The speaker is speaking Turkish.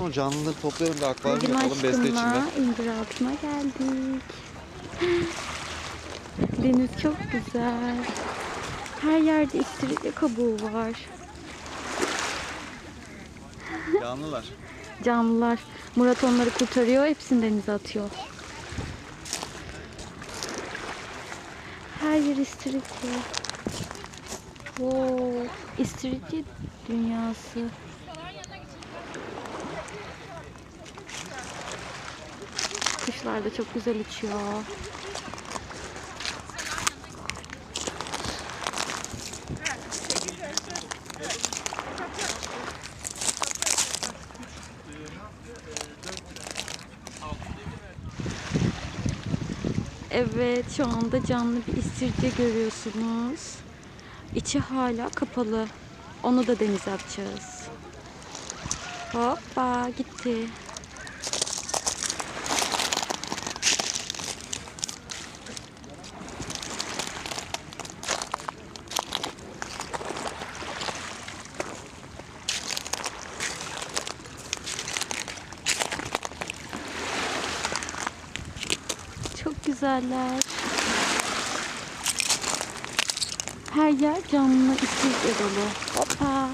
O canlıları toplayalım da akvaryum yapalım beste içinde. incir altına geldik. Deniz çok güzel. Her yerde istiridye kabuğu var. Canlılar. Canlılar. Murat onları kurtarıyor, hepsini denize atıyor. Her yer istiridye. Wow, istiridye dünyası. Kuşlar da çok güzel uçuyor. Evet, şu anda canlı bir istiridye görüyorsunuz. İçi hala kapalı. Onu da denize atacağız. Hoppa gitti. Güzeller. Her yer canlı istiridye dolu. Hoppa.